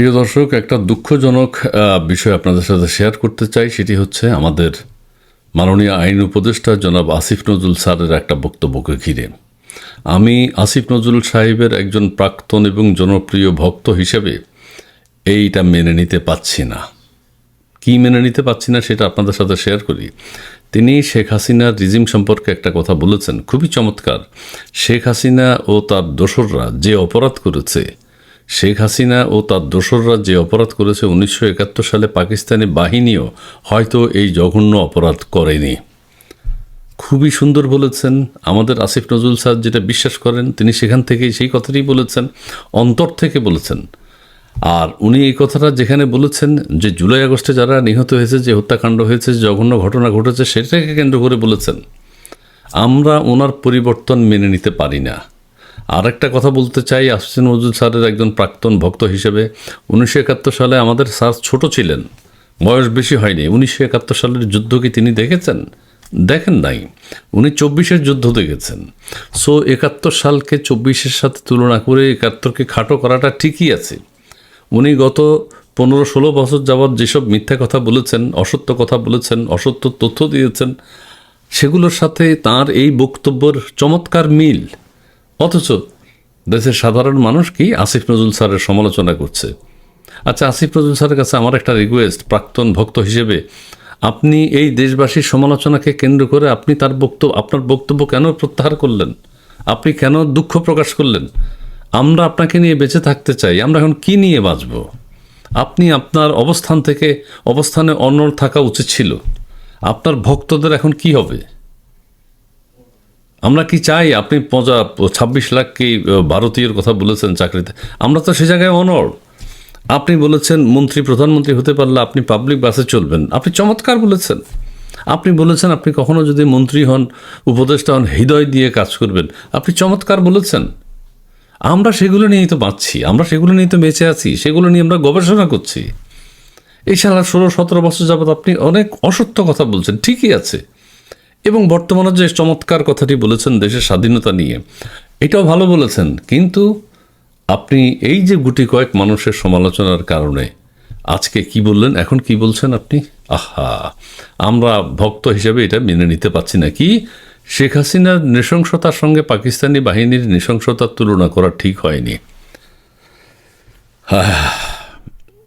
প্রিয় দর্শক, একটা দুঃখজনক বিষয় আপনাদের সাথে শেয়ার করতে চাই, সেটি হচ্ছে আমাদের মাননীয় আইন উপদেষ্টা জনাব আসিফ নজরুল স্যারের একটা বক্তব্যকে ঘিরে। আমি আসিফ নজরুল সাহেবের একজন প্রাক্তন এবং জনপ্রিয় ভক্ত হিসেবে এইটা মেনে নিতে পাচ্ছি না। কি মেনে নিতে পাচ্ছি না সেটা আপনাদের সাথে শেয়ার করি। তিনি শেখ হাসিনার রিজিম সম্পর্কে একটা কথা বলেছেন, খুবই চমৎকার। শেখ হাসিনা ও তার দোসররা যে অপরাধ করেছে শেখ হাসিনা ও তার দোসররা যে অপরাধ করেছে উনিশশো একাত্তর সালে পাকিস্তানি বাহিনীও হয়তো এই জঘন্য অপরাধ করেনি। খুবই সুন্দর বলেছেন আমাদের আসিফ নজরুল স্যার যেটা বিশ্বাস করেন, তিনি সেখান থেকেই সেই কথাটাই বলেছেন, অন্তর থেকে বলেছেন। আর উনি এই কথাটা যেখানে বলেছেন যে জুলাই আগস্টে যারা নিহত হয়েছে, যে হত্যাকাণ্ড হয়েছে, যে জঘন্য ঘটনা ঘটেছে, সেটাকে কেন্দ্র করে বলেছেন। আমরা ওনার পরিবর্তন মেনে নিতে পারি না। আর একটা কথা বলতে চাই আসিফ নজরুল স্যারের একজন প্রাক্তন ভক্ত হিসেবে। উনিশশো একাত্তর সালে আমাদের স্যার ছোট ছিলেন, বয়স বেশি হয়নি। উনিশশো একাত্তর সালের যুদ্ধ কি তিনি দেখেছেন? দেখেন নাই। উনি চব্বিশের যুদ্ধ দেখেছেন। সো একাত্তর সালকে চব্বিশের সাথে তুলনা করে একাত্তরকে খাটো করাটা ঠিকই আছে। উনি গত পনেরো ষোলো বছর যাবৎ যেসব মিথ্যা কথা বলেছেন, অসত্য কথা বলেছেন, অসত্য তথ্য দিয়েছেন, সেগুলোর সাথে তার এই বক্তব্যের চমৎকার মিল। অথচ দেশের সাধারণ মানুষ কি আসিফ নজরুল স্যারের সমালোচনা করছে? আচ্ছা আসিফ নজরুল স্যারের কাছে আমার একটা রিকোয়েস্ট প্রাক্তন ভক্ত হিসেবে। আপনি এই দেশবাসীর সমালোচনাকে কেন্দ্র করে আপনি তার বক্তব্য আপনার বক্তব্য কেন প্রত্যাহার করলেন? আপনি কেন দুঃখ প্রকাশ করলেন? আমরা আপনাকে নিয়ে বেঁচে থাকতে চাই, আমরা এখন কি নিয়ে বাঁচব? আপনি আপনার অবস্থান থেকে অবস্থানে অনড় থাকা উচিত ছিল। আপনার ভক্তদের এখন কি হবে? আমরা কি চাই? আপনি পঁচা ছাব্বিশ লাখ কি ভারতীয়র কথা বলেছেন চাকরিতে? আমরা তো সে জায়গায় অনড় আপনি বলেছেন, মন্ত্রী, প্রধানমন্ত্রী হতে পারলে আপনি পাবলিক বাসে চলবেন। আপনি চমৎকার বলেছেন। আপনি বলেছেন, আপনি কখনো যদি মন্ত্রী হন, উপদেষ্টা হন, হৃদয় দিয়ে কাজ করবেন। আপনি চমৎকার বলেছেন। আমরা সেগুলো নিয়েই তো বাঁচছি। আমরা সেগুলো নিয়ে তো বেঁচে আছি। সেগুলো নিয়ে আমরা গবেষণা করছি। সারা ষোলো, সতেরো বছর যাবৎ আপনি অনেক অসত্য কথা বলছেন। ঠিকই আছে। এবং বর্তমানে যে চমৎকার কথাটি বলেছেন দেশের স্বাধীনতা নিয়ে, এটাও ভালো বলেছেন। কিন্তু আপনি এই যে গুটি কয়েক মানুষের সমালোচনার কারণে আজকে কি বললেন, এখন কি বলছেন আপনি? আহা! আমরা ভক্ত হিসেবে এটা মেনে নিতে পারছি না। কি? শেখ হাসিনার নৃশংসতার সঙ্গে পাকিস্তানি বাহিনীর নৃশংসতার তুলনা করা ঠিক হয়নি।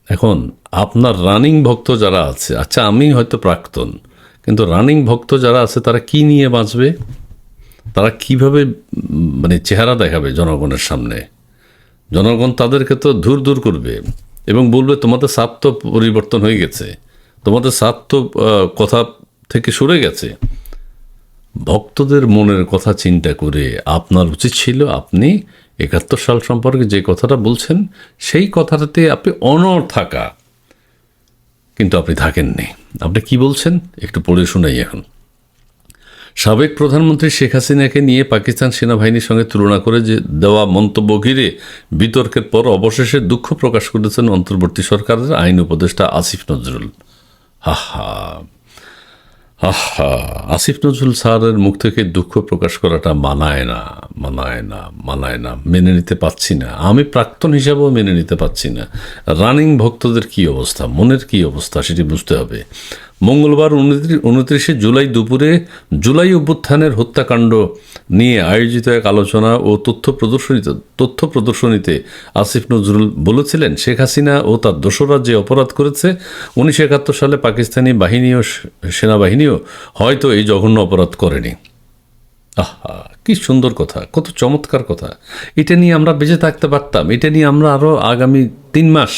এখন আপনার রানিং ভক্ত যারা আছে আচ্ছা আমি হয়তো প্রাক্তন কিন্তু রানিং ভক্ত যারা আছে, তারা কি নিয়ে বাঁচবে? তারা কীভাবে মানে চেহারা দেখাবে জনগণের সামনে? জনগণ তাদেরকে তো দূর দূর করবে এবং বলবে, তোমাদের সাপ তো পরিবর্তন হয়ে গেছে। তোমাদের সাপ তো কথা থেকে সরে গেছে। ভক্তদের মনের কথা চিন্তা করে আপনার উচিত ছিল আপনি একাত্তর সাল সম্পর্কে যে কথাটা বলছেন, সেই কথাটাতে আপনি অনড় থাকা। কিন্তু আপনি থাকেননি। আপনি কি বলছেন? একটু পড়ে শোনাই এখন। সাবেক প্রধানমন্ত্রী শেখ হাসিনাকে নিয়ে পাকিস্তান সেনাবাহিনীর সঙ্গে তুলনা করে যে দেওয়া মন্তব্য ঘিরে বিতর্কের পর অবশেষে দুঃখ প্রকাশ করেছেন অন্তর্বর্তী সরকারের আইন উপদেষ্টা আসিফ নজরুল। আহা আহা, আসিফ নজরুল স্যারের মুখ থেকে দুঃখ প্রকাশ করাটা মানায় না মানায় না মানায় না, মেনে নিতে পারছি না। আমি প্রাক্তন হিসাবেও মেনে নিতে পারছি না। রানিং ভক্তদের কি অবস্থা? মনের কি অবস্থা? সেটি বুঝতে হবে। মঙ্গলবার উনত্রিশে জুলাই দুপুরে জুলাই অভ্যুত্থানের হত্যাকাণ্ড নিয়ে আয়োজিত এক আলোচনা ও তথ্য প্রদর্শনীতে তথ্য প্রদর্শনীতে আসিফ নজরুল বলেছিলেন, শেখ হাসিনা ও তার দোসররা যে অপরাধ করেছে, উনিশশো একাত্তর সালে পাকিস্তানি বাহিনী ও সেনাবাহিনীও হয়তো এই জঘন্য অপরাধ করেনি। আহা, কি সুন্দর কথা, কত চমৎকার কথা। এটা নিয়ে আমরা বেঁচে থাকতে পারতাম, এটা নিয়ে আমরা আরও আগামী তিন মাস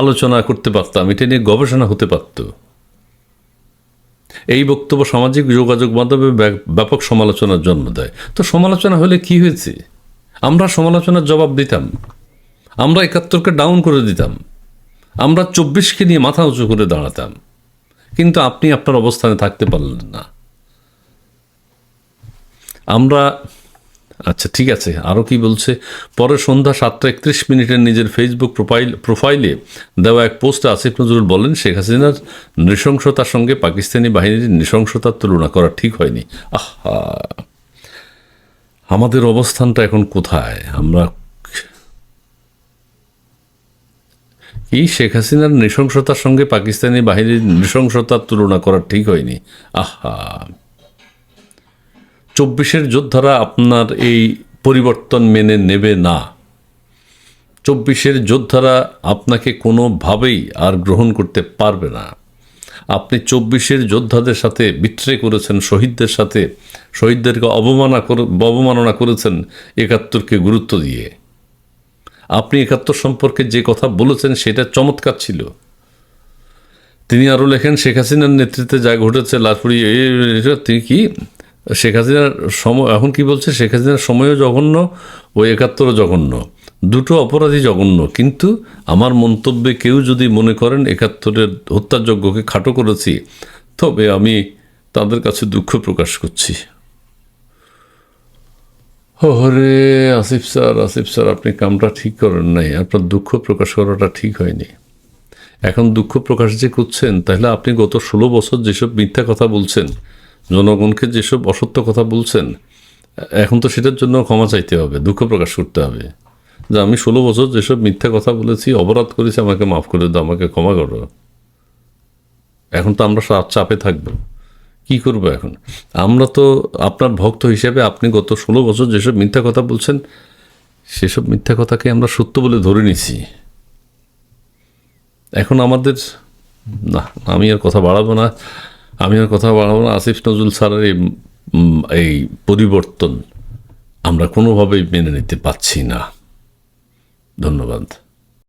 আলোচনা করতে পারতাম, এটা নিয়ে গবেষণা হতে পারতো। এই বক্তব্য সামাজিক যোগাযোগ মাধ্যমে ব্যাপক সমালোচনার জন্ম দেয়। তো সমালোচনা হলে কি হয়েছে? আমরা সমালোচনার জবাব দিতাম। আমরা একাত্তরকে ডাউন করে দিতাম। আমরা চব্বিশকে নিয়ে মাথা উঁচু করে দাঁড়াতাম। কিন্তু আপনি আপনার অবস্থানে থাকতে পারলেন না। আমরা আচ্ছা ঠিক আছে। আরও কি বলছে? পরে সন্ধ্যা সাতটা একত্রিশ মিনিটের নিজের ফেসবুক প্রোফাইল প্রোফাইলে দেওয়া এক পোস্টে আসিফ নজরুল বলেন, শেখ হাসিনার নৃশংসতার সঙ্গে পাকিস্তানি বাহিনীর নৃশংসতার তুলনা করা ঠিক হয়নি। আহা! আমাদের অবস্থানটা এখন কোথায়? আমরা কি শেখ হাসিনার নৃশংসতার সঙ্গে পাকিস্তানি বাহিনীর নৃশংসতার তুলনা করা ঠিক হয়নি? আহা! চব্বিশের যোদ্ধারা আপনার এই পরিবর্তন মেনে নেবে না চব্বিশের যোদ্ধারা আপনাকে কোনোভাবেই আর গ্রহণ করতে পারবে না আপনি চব্বিশের যোদ্ধাদের সাথে বিট্রে করেছেন শহীদদের সাথে শহীদদেরকে অবমাননা অবমাননা করেছেন একাত্তরকে গুরুত্ব দিয়ে আপনি একাত্তর সম্পর্কে যে কথা বলেছেন সেটা চমৎকার ছিল তিনি আরও লেখেন শেখ হাসিনার নেতৃত্বে যা ঘটেছে লালপুরি তিনি কি শেখ হাসিনার সময়, এখন কি বলছে? শেখ হাসিনার সময়ও জঘন্য, ও একাত্তরও জঘন্য। দুটো অপরাধী জঘন্য, কিন্তু আমার মন্তব্যে কেউ যদি মনে করেন একাত্তরের হত্যাযজ্ঞকে খাটো করেছি, তবে আমি তাদের কাছে দুঃখ প্রকাশ করছি। ওরে আসিফ স্যার আসিফ স্যার, আপনি কামটা ঠিক করেন নাই। আপনার দুঃখ প্রকাশ করাটা ঠিক হয়নি। এখন দুঃখ প্রকাশ যে করছেন, তাহলে আপনি গত ষোলো বছর যেসব মিথ্যা কথা বলছেন জনগণকে যেসব অসত্য কথা বলছেন, এখন তো সেটার জন্য ক্ষমা চাইতে হবে, দুঃখ প্রকাশ করতে হবে। যে আমি ষোলো বছর যেসব মিথ্যা কথা বলেছি, অপরাধ করেছি, আমাকে মাফ করে দাও, আমাকে ক্ষমা করো। এখন তো আমরা চাপে থাকব। কি করব এখন? আমরা তো আপনার ভক্ত হিসেবে আপনি গত ষোলো বছর যেসব মিথ্যা কথা বলছেন, সেসব মিথ্যা কথাকে আমরা সত্য বলে ধরে নিছি এখন আমাদের না, আমি আর কথা বাড়াবো না। আমি আর কথা বাড়াবো না। আসিফ নজরুল স্যারের এই এই পরিবর্তন আমরা কোনোভাবেই মেনে নিতে পারছি না। ধন্যবাদ।